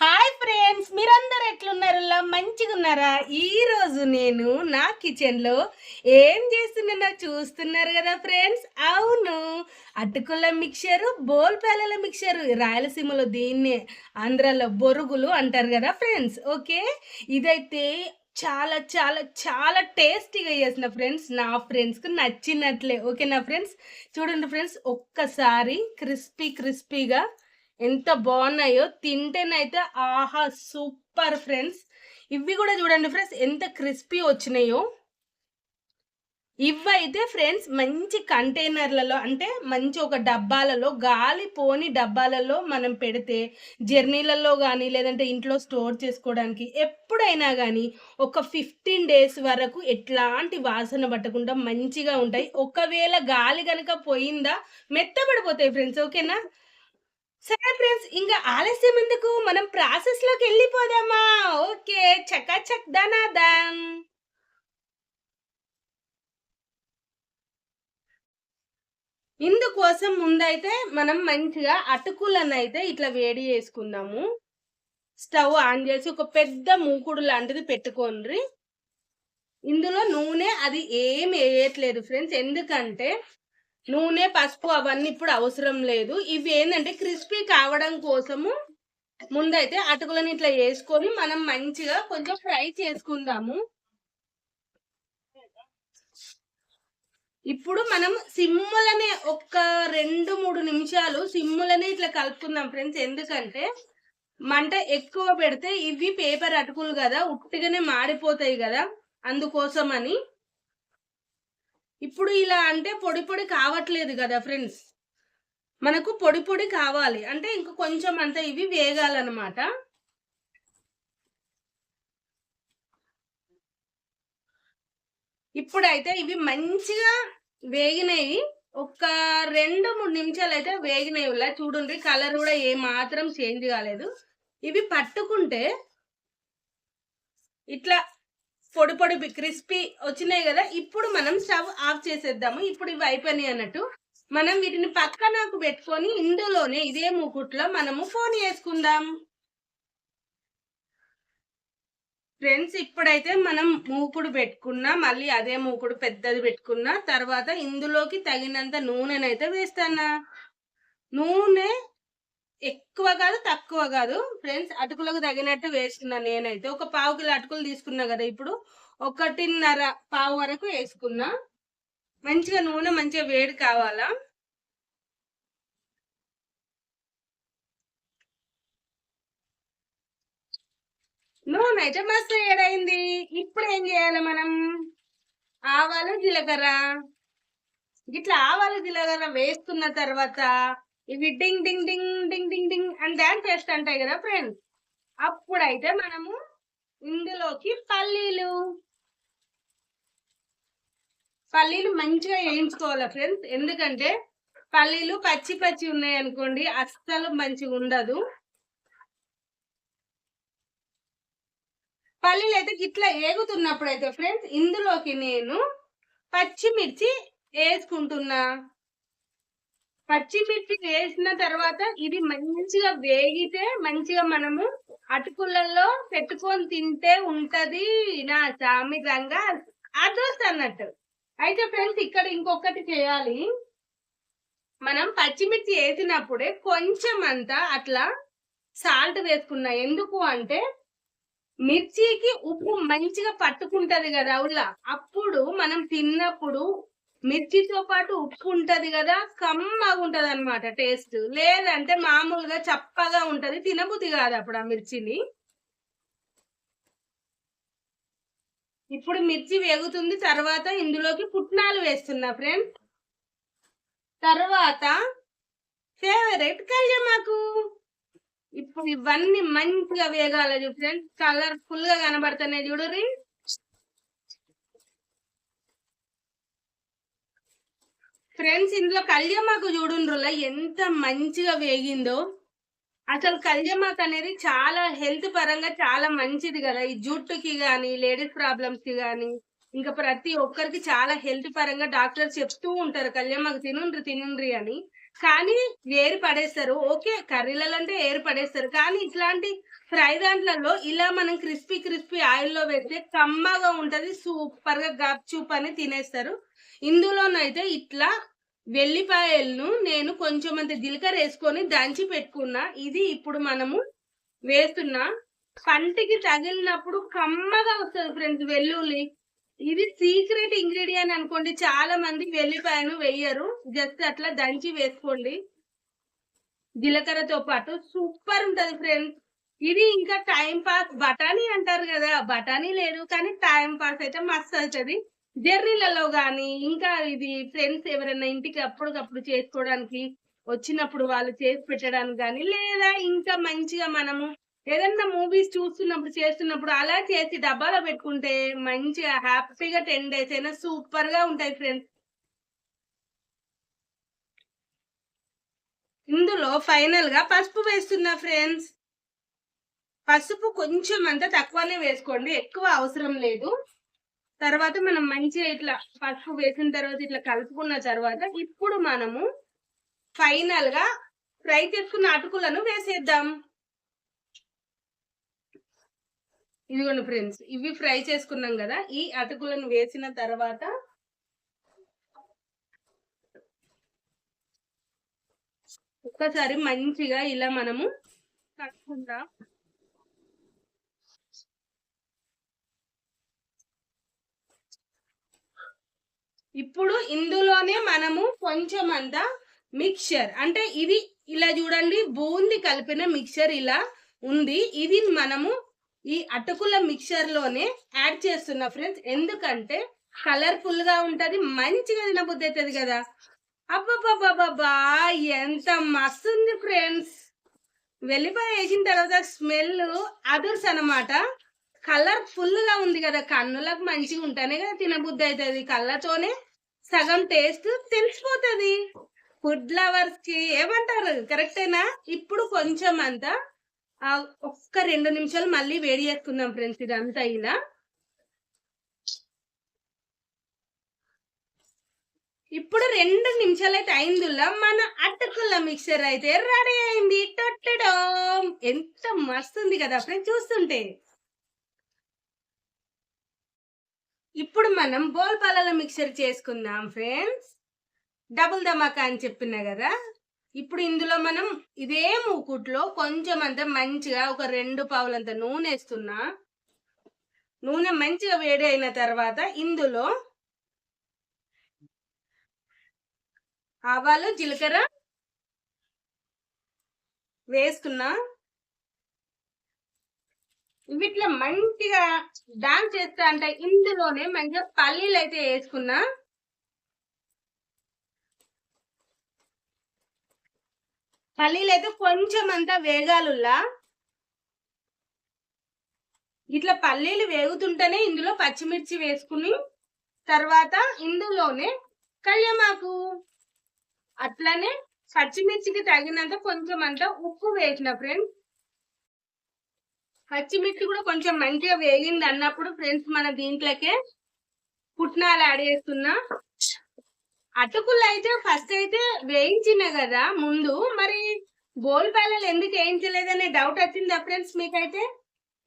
Hi friends మీరందరు ఎట్లున్నారులా? మంచిగా ఉన్నారా ఈరోజు నేను నా కిచెన్లో ఏం చేస్తున్నానో చూస్తున్నారు కదా ఫ్రెండ్స్. అవును అటుకుల మిక్చరు బోల్పాలల మిక్చరు. రాయలసీమలో దీన్నే ఆంధ్రాలో బొరుగులు అంటారు కదా ఫ్రెండ్స్. ఓకే? ఇదైతే చాలా చాలా చాలా టేస్టీగా చేసిన ఫ్రెండ్స్. నా ఫ్రెండ్స్కి నచ్చినట్లే. ఓకేనా ఫ్రెండ్స్? చూడండి ఫ్రెండ్స్ ఒక్కసారి క్రిస్పీ క్రిస్పీగా ఎంత బాగున్నాయో తింటేనైతే ఆహా సూపర్ ఫ్రెండ్స్. ఇవి కూడా చూడండి ఫ్రెండ్స్ ఎంత క్రిస్పీ వచ్చినాయో. ఇవైతే ఫ్రెండ్స్ మంచి కంటైనర్లలో అంటే మంచి ఒక డబ్బాలలో గాలి పోని డబ్బాలలో మనం పెడితే జర్నీలలో కానీ లేదంటే ఇంట్లో స్టోర్ చేసుకోవడానికి ఎప్పుడైనా కానీ ఒక ఫిఫ్టీన్ డేస్ వరకు ఎట్లాంటి వాసన పట్టకుండా మంచిగా ఉంటాయి. ఒకవేళ గాలి కనుక పోయిందా మెత్తబడిపోతాయి ఫ్రెండ్స్ ఓకేనా? సరే ఫ్రెండ్స్ ఇంకా ఆలస్యం ఎందుకు? మనం ప్రాసెస్లోకి వెళ్ళిపోదామా? ఓకే చకా చక్ దనాదం ఇందుకోసం ముందైతే మనం మంచిగా అటుకులను అయితే ఇట్లా వేడి చేసుకుందాము. స్టవ్ ఆన్ చేసి ఒక పెద్ద మూకుడు లాంటిది పెట్టుకోండి ఇందులో నూనె అది ఏం వేయట్లేదు ఫ్రెండ్స్ ఎందుకంటే నూనె పసుపు అవన్నీ ఇప్పుడు అవసరం లేదు. ఇవి ఏంటంటే క్రిస్పీ కావడం కోసము ముందైతే అటుకులను ఇట్లా వేసుకొని మనం మంచిగా కొంచెం ఫ్రై చేసుకుందాము. ఇప్పుడు మనం సిమ్ములనే ఒక్క రెండు మూడు నిమిషాలు సిమ్ములనే ఇట్లా కలుపుకుందాం ఫ్రెండ్స్. ఎందుకంటే మంట ఎక్కువ పెడితే ఇవి పేపర్ అటుకులు కదా ఉట్టిగానే మాడిపోతాయి కదా అందుకోసం అని ఇప్పుడు ఇలా అంటే పొడి పొడి కావట్లేదు కదా ఫ్రెండ్స్. మనకు పొడి పొడి కావాలి. అంటే ఇంకా కొంచెం అంత ఇవి వేగాలన్నమాట. ఇప్పుడైతే ఇవి మంచిగా వేగినాయి. ఒక రెండు మూడు నిమిషాలు అయితే వేగినాయి ఇలా చూడండి. కలర్ కూడా ఏ మాత్రం చేంజ్ కాలేదు. ఇవి పట్టుకుంటే ఇట్లా పొడి పొడి క్రిస్పీ వచ్చినాయి కదా ఇప్పుడు మనం స్టవ్ ఆఫ్ చేసేద్దాము. ఇప్పుడు ఇవి అయిపోయినాయి అన్నట్టు. మనం వీటిని పక్కనకు పెట్టుకొని ఇందులోనే ఇదే మూకుట్లో మనము ఫోన్ చేసుకుందాం. ఫ్రెండ్స్ ఇప్పుడైతే మనం మూకుడు పెట్టుకున్నా మళ్ళీ అదే మూకుడు పెద్దది పెట్టుకున్నా తర్వాత ఇందులోకి తగినంత నూనెనైతే వేస్తానా? నూనె ఎక్కువ కాదు తక్కువ కాదు. ఫ్రెండ్స్ అటుకులకు తగినట్టు వేసుకున్నా నేనైతే. ఒక పావు కిలో అటుకులు తీసుకున్నా కదా ఇప్పుడు. ఒకటిన్నర పావు వరకు వేసుకున్నా. మంచిగా నూనె మంచిగా వేడి కావాలా? నూనె అయితే మస్తు వేడైంది ఇప్పుడు ఏం చేయాలి మనం? ఆవాలు జీలకర్ర. ఇట్లా ఆవాలు జీలకర్ర వేసుకున్న తర్వాత ఇవి డింగ్ డింగ్ డింగ్ డింగ్ డింగ్ డింగ్ అని డాన్స్ చేస్తుంటాయి కదా ఫ్రెండ్స్ అప్పుడైతే మనము ఇందులోకి పల్లీలు. పల్లీలు మంచిగా వేయించుకోవాలి ఫ్రెండ్స్ ఎందుకంటే పల్లీలు పచ్చి పచ్చి ఉన్నాయి అనుకోండి అస్సలు మంచిగా ఉండదు. పల్లీలు అయితే ఇట్లా ఏగుతున్నప్పుడు అయితే ఫ్రెండ్స్ ఇందులోకి నేను పచ్చిమిర్చి వేసుకుంటున్నా. పచ్చిమిర్చి వేసిన తర్వాత ఇది మంచిగా వేగితే మంచిగా మనము అటుకులలో పెట్టుకొని తింటే ఉంటది నా సామితంగా అదోస్ అన్నట్టు. అయితే ఫ్రెండ్స్ ఇక్కడ ఇంకొకటి చేయాలి. మనం పచ్చిమిర్చి వేసినప్పుడే కొంచెం అంతా అట్లా సాల్ట్ వేసుకున్నా. ఎందుకు అంటే మిర్చికి ఉప్పు మంచిగా పట్టుకుంటది కదా ఉల్లా అప్పుడు మనం తిన్నప్పుడు మిర్చితో పాటు ఉప్పు ఉంటది కదా కమ్మగా ఉంటది అనమాట టేస్ట్. లేదంటే మామూలుగా చప్పగా ఉంటది తినబుద్ధి కాదు అప్పుడు ఆ మిర్చిని. ఇప్పుడు మిర్చి వేగుతుంది తర్వాత ఇందులోకి పుట్నాలు వేస్తున్నా ఫ్రెండ్స్ తర్వాత ఫేవరెట్ కళ్యమాకు ఇప్పుడు ఇవన్నీ మంచిగా వేగాలి కలర్ కలర్ఫుల్గా కనబడుతున్నాయి చూడరి ఫ్రెండ్స్ ఇందులో కళ్యామాకు చూడుండ్రుల? ఎంత మంచిగా వేగిందో. అసలు కళ్యామాకు అనేది చాలా హెల్త్ పరంగా చాలా మంచిది కదా. ఈ జుట్టుకి కానీ లేడీస్ ప్రాబ్లమ్స్కి కానీ ఇంకా ప్రతి ఒక్కరికి చాలా హెల్త్ పరంగా డాక్టర్ చెప్తూ ఉంటారు కళ్యామాకు తినుండ్రి తినుండ్రి అని. కానీ వేరు పడేస్తారు. ఓకే కర్రీలలో అంటే ఏరు పడేస్తారు. కానీ ఇట్లాంటి ఫ్రై దాంట్లలో ఇలా మనం క్రిస్పీ క్రిస్పీ ఆయిల్లో పెడితే కమ్మగా ఉంటది సూపర్గా గప్ చూప్ అని తినేస్తారు. ఇందులోనైతే ఇట్లా వెల్లిపాయలను నేను కొంచెం అంత జీలకర్ర వేసుకొని దంచి పెట్టుకున్నా. ఇది ఇప్పుడు మనము వేస్తున్నా పంటికి తగిలినప్పుడు కమ్మగా వస్తుంది ఫ్రెండ్స్ వెల్లుల్లి. ఇది సీక్రెట్ ఇంగ్రీడియంట్ అనుకోండి చాలా మంది వెల్లిపాయను వేయరు. జస్ట్ అట్లా దంచి వేసుకోండి. జీలకర్రతో పాటు సూపర్ ఉంటది ఫ్రెండ్స్ ఇది ఇంకా టైం పాస్ బఠానీ అంటారు కదా బఠానీ లేదు కానీ టైం పాస్ అయితే మస్తు అవుతుంది. జర్నీలలో కానీ ఇంకా ఇది ఫ్రెండ్స్ ఎవరైనా ఇంటికి అప్పటికప్పుడు చేసుకోవడానికి వచ్చినప్పుడు వాళ్ళు చేసి పెట్టడానికి కానీ లేదా ఇంకా మంచిగా మనము ఏదన్నా మూవీస్ చూస్తున్నప్పుడు చేస్తున్నప్పుడు అలా చేసి డబ్బాలో పెట్టుకుంటే మంచిగా హ్యాపీగా టెన్ డేస్ అయినా సూపర్గా ఉంటాయి ఫ్రెండ్స్ ఇందులో ఫైనల్గా పసుపు వేస్తున్నా ఫ్రెండ్స్ పసుపు కొంచెం అంతా తక్కువనే వేసుకోండి. ఎక్కువ అవసరం లేదు. తర్వాత మనం మంచిగా ఇట్లా పసుపు వేసిన తర్వాత ఇట్లా కలుపుకున్న తర్వాత ఇప్పుడు మనము ఫైనల్గా ఫ్రై చేసుకున్న అటుకులను వేసేద్దాం. ఇదిగోండి ఫ్రెండ్స్ ఇవి ఫ్రై చేసుకున్నాం కదా ఈ అటుకులను వేసిన తర్వాత ఒక్కసారి మంచిగా ఇలా మనము కలుపుకుందాం. ఇప్పుడు ఇందులోనే మనము కొంచెం అంత మిక్చర్ అంటే ఇది ఇలా చూడండి బూంది కలిపిన మిక్చర్ ఇలా ఉంది. ఇది మనము ఈ అటుకుల మిక్చర్లోనే యాడ్ చేస్తున్నా ఫ్రెండ్స్ ఎందుకంటే కలర్ఫుల్గా ఉంటుంది మంచిగా తినబుద్ధి అవుతుంది కదా. అబ్బబ్బబ్బబ్బా ఎంత మస్తు ఉంది ఫ్రెండ్స్ వెల్లిపాయ వేసిన తర్వాత స్మెల్ అదుర్స్ అనమాట కలర్ ఫుల్గా ఉంది కదా కన్నులకు మంచిగా ఉంటేనే కదా తినబుద్ధి అవుతుంది. కళ్ళతోనే సగం టేస్ట్ తెలిసిపోతుంది. ఫుడ్ లవర్స్కి ఏమంటారు కరెక్టేనా? ఇప్పుడు కొంచెం అంతా ఒక్క రెండు నిమిషాలు మళ్ళీ వేడి చేసుకుందాం ఫ్రెండ్స్ ఇదంతా ఇలా. ఇప్పుడు రెండు నిమిషాలు అయితే అయిందిలా మన అటుకుల మిక్సర్ అయితే రెడీ అయింది. టొట్టడం ఎంత మస్తుంది కదా ఫ్రెండ్స్ చూస్తుంటే. ఇప్పుడు మనం బోల్పాలల మిక్సర్ చేసుకుందాం ఫ్రెండ్స్. డబుల్ ధమాకా అని చెప్పినా కదా. ఇప్పుడు ఇందులో మనం ఇదే మూకుట్లో కొంచెం అంత మంచిగా ఒక రెండు పావులంత నూనె వేస్తున్నా. నూనె మంచిగా వేడి అయిన తర్వాత ఇందులో ఆవాలు జీలకర్ర వేసుకున్నా. వీటిలో మంచిగా డాన్స్ చేస్తా అంటే ఇందులోనే మంచిగా పల్లీలు అయితే వేసుకున్నా. పల్లీలు అయితే కొంచెం అంతా వేగాలుల్లా. ఇట్లా పల్లీలు వేగుతుంటేనే ఇందులో పచ్చిమిర్చి వేసుకుని తర్వాత ఇందులోనే కళ్యామాకు. అట్లానే పచ్చిమిర్చికి తగినంత కొంచెం అంత ఉప్పు వేసిన ఫ్రెండ్స్. పచ్చిమిర్చి కూడా కొంచెం మంచిగా వేగింది అన్నప్పుడు ఫ్రెండ్స్ మన దీంట్లోకే పుట్నాలు యాడ్ చేస్తున్నా. అటుకులు అయితే ఫస్ట్ అయితే వేయించిన కదా ముందు మరి బోల్పాలలు ఎందుకు వేయించలేదనే డౌట్ వచ్చిందా ఫ్రెండ్స్ మీకైతే?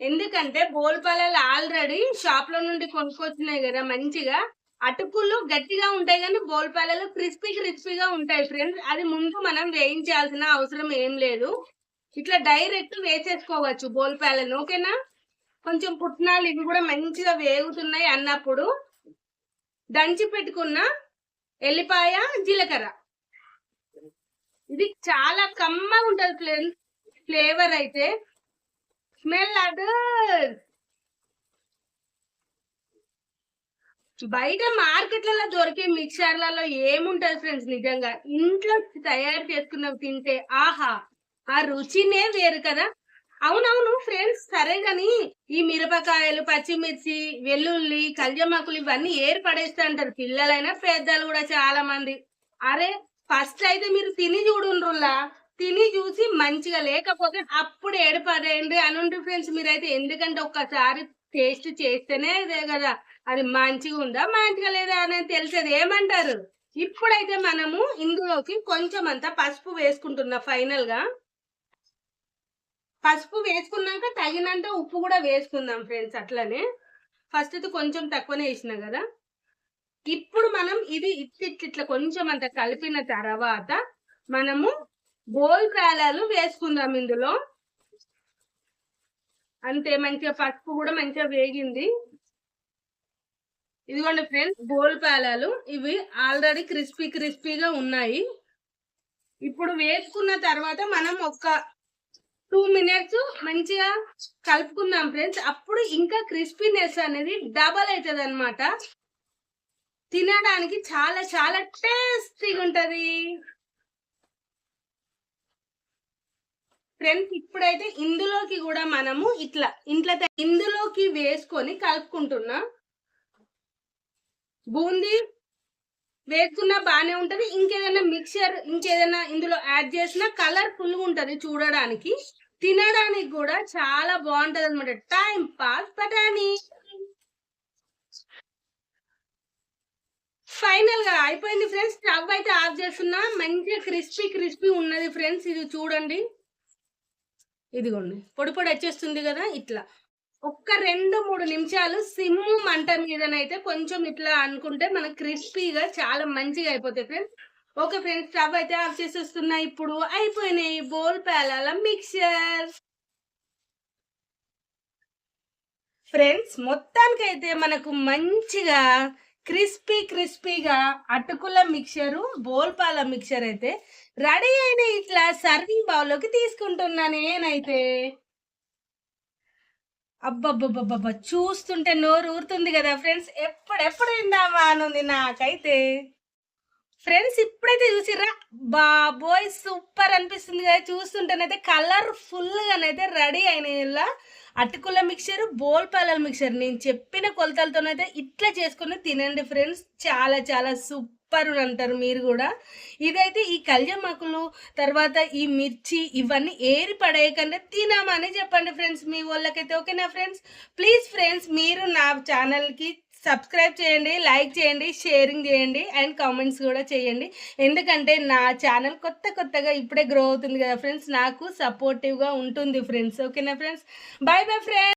ఎందుకంటే బోల్పాలలు ఆల్రెడీ షాప్లో నుండి కొనుక్కొచ్చినాయి కదా మంచిగా. అటుకులు గట్టిగా ఉంటాయి కానీ బోల్పాలలు క్రిస్పీ క్రిస్పీగా ఉంటాయి ఫ్రెండ్స్ అది ముందు మనం వేయించాల్సిన అవసరం ఏం లేదు. ఇట్లా డైరెక్ట్ వేసేసుకోవచ్చు బోల్పాలను ఓకేనా? కొంచెం పుట్నాలు ఇవి కూడా మంచిగా వేగుతున్నాయి అన్నప్పుడు దంచి పెట్టుకున్న ఎల్లిపాయ జీలకర్ర. ఇది చాలా కమ్మగా ఉంటుంది ఫ్రెండ్స్ ఫ్లేవర్ అయితే. Smell other. బయట మార్కెట్లలో దొరికే మిక్చర్లలో ఏముంటది ఫ్రెండ్స్ నిజంగా? ఇంట్లో తయారు చేసుకున్నవి తింటే ఆహా! ఆ రుచినే వేరు కదా. అవునవును ఫ్రెండ్స్ సరే గాని ఈ మిరపకాయలు పచ్చిమిర్చి వెల్లుల్లి కళ్యమాకులు ఇవన్నీ ఏర్పడేస్తా అంటారు. పిల్లలైనా పెద్దలు కూడా చాలా మంది. అరే ఫస్ట్ అయితే మీరు తిని చూడుండ్రులా తిని చూసి మంచిగా లేకపోతే అప్పుడు ఏడుపడేయండి ఉండి ఫ్రెండ్స్ మీరైతే. ఎందుకంటే ఒక్కసారి టేస్ట్ చేస్తేనే అదే కదా. అది మంచిగా ఉందా మంచిగా లేదా అనేది తెలిసేది. ఏమంటారు? ఇప్పుడైతే మనము ఇందులోకి కొంచెం అంత పసుపు వేసుకుంటున్నా ఫైనల్గా పసుపు వేసుకున్నాక తగినంత ఉప్పు కూడా వేసుకుందాం ఫ్రెండ్స్ అట్లనే. ఫస్ట్ అయితే కొంచెం తక్కువనే వేసిన కదా. ఇప్పుడు మనం ఇది ఇట్లా కొంచెం అంత కలిపిన తర్వాత మనము గోల్ కాలాలు వేసుకుందాం ఇందులో. అంతే మంచిగా పసుపు కూడా మంచిగా వేగింది. ఇదిగోండి ఫ్రెండ్స్ గోల్ పేలాలు ఇవి ఆల్రెడీ క్రిస్పీ క్రిస్పీగా ఉన్నాయి. ఇప్పుడు వేసుకున్న తర్వాత మనం ఒక టూ మినిట్స్ మంచిగా కలుపుకుందాం ఫ్రెండ్స్. అప్పుడు ఇంకా క్రిస్పీనెస్ అనేది డబల్ అవుతుంది అనమాట తినడానికి చాలా చాలా టేస్టీగా ఉంటది. ఫ్రెండ్స్ ఇప్పుడైతే ఇందులోకి కూడా మనము ఇట్లా ఇంట్లో ఇందులోకి వేసుకొని కలుపుకుంటున్నా. బూందీ వేసుకున్నా బాగానే ఉంటది. ఇంకేదైనా మిక్చర్ ఇంకేదైనా ఇందులో యాడ్ చేసినా కలర్ ఫుల్గా ఉంటది చూడడానికి. తినడానికి కూడా చాలా బాగుంటది అనమాట టైం పాస్ బటానీ ఫైనల్గా అయిపోయింది ఫ్రెండ్స్ స్టవ్ అయితే ఆఫ్ చేస్తున్నా. మంచిగా క్రిస్పీ క్రిస్పీ ఉన్నది ఫ్రెండ్స్ ఇది చూడండి. ఇదిగోండి. పొడి పొడి వచ్చేస్తుంది కదా ఇట్లా. ఒక్క రెండు మూడు నిమిషాలు సిమ్ మంట మీదనైతే కొంచెం ఇట్లా అనుకుంటే మనకు క్రిస్పీగా చాలా మంచిగా అయిపోతాయి ఫ్రెండ్స్ ఓకే ఫ్రెండ్స్ స్టవ్ అయితే ఆఫ్ చేసేస్తున్నా. ఇప్పుడు అయిపోయినాయి బోల్ పేలాల మిక్చర్. ఫ్రెండ్స్ మొత్తానికైతే మనకు మంచిగా క్రిస్పీ క్రిస్పీగా అటుకుల మిక్చరు బోల్పాల మిక్చర్ అయితే రెడీ అయిన ఇట్లా సర్వింగ్ బౌల్లోకి తీసుకుంటున్నా నేనైతే. అబ్బబ్బబ్బబ్బబ్బ చూస్తుంటే నోరు ఊరుతుంది కదా ఫ్రెండ్స్ ఎప్పుడెప్పుడు తిందామా అనుంది నాకైతే. ఫ్రెండ్స్ ఇప్పుడైతే చూసిర్రా? బాబోయ్ సూపర్ అనిపిస్తుంది కదా. చూస్తుంటేనైతే కలర్ఫుల్గానైతే రెడీ అయిన అటుకుల మిక్చర్ బోల్పాలల మిక్చర్. నేను చెప్పిన కొలతలతోనైతే ఇట్లా చేసుకుని తినండి ఫ్రెండ్స్. చాలా చాలా సూపర్ అంటారు మీరు కూడా. ఇదైతే ఈ కళ్యమాకులు తర్వాత ఈ మిర్చి ఇవన్నీ ఏరి పడేయకుండా. తినామని చెప్పండి ఫ్రెండ్స్ మీ వాళ్ళకైతే. ఓకేనా ఫ్రెండ్స్? ప్లీజ్ ఫ్రెండ్స్ మీరు నా ఛానల్కి సబ్స్క్రైబ్ చేయండి లైక్ చేయండి షేరింగ్ చేయండి అండ్ కామెంట్స్ కూడా చేయండి. ఎందుకంటే నా ఛానల్ కొత్త కొత్తగా ఇప్పుడే గ్రో అవుతుంది కదా ఫ్రెండ్స్ నాకు సపోర్టివ్గా ఉంటుంది ఫ్రెండ్స్ ఓకేనా ఫ్రెండ్స్ బాయ్ బాయ్ ఫ్రెండ్స్